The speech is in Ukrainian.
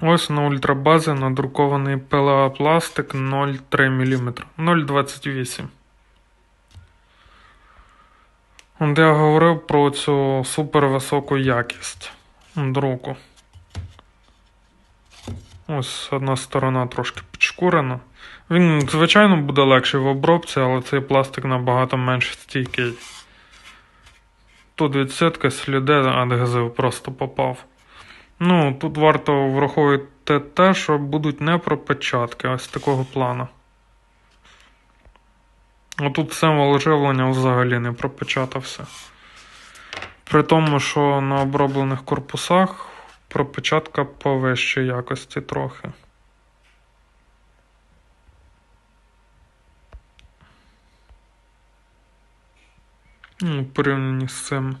Ось на ультрабазі надрукований PLA пластик 0,3 мм. 0,28. От я говорив про цю супервисоку якість друку. Ось одна сторона трошки підшкурена. Він, звичайно, буде легший в обробці, але цей пластик набагато менш стійкий. Тут відсітка сліди, адгезив просто попав. Ну, тут варто враховувати те, що будуть не пропечатки ось такого плану. Отут символ живлення взагалі не пропечатався. При тому, що на оброблених корпусах пропечатка повищої якості трохи. Ну, в порівнянні з цим.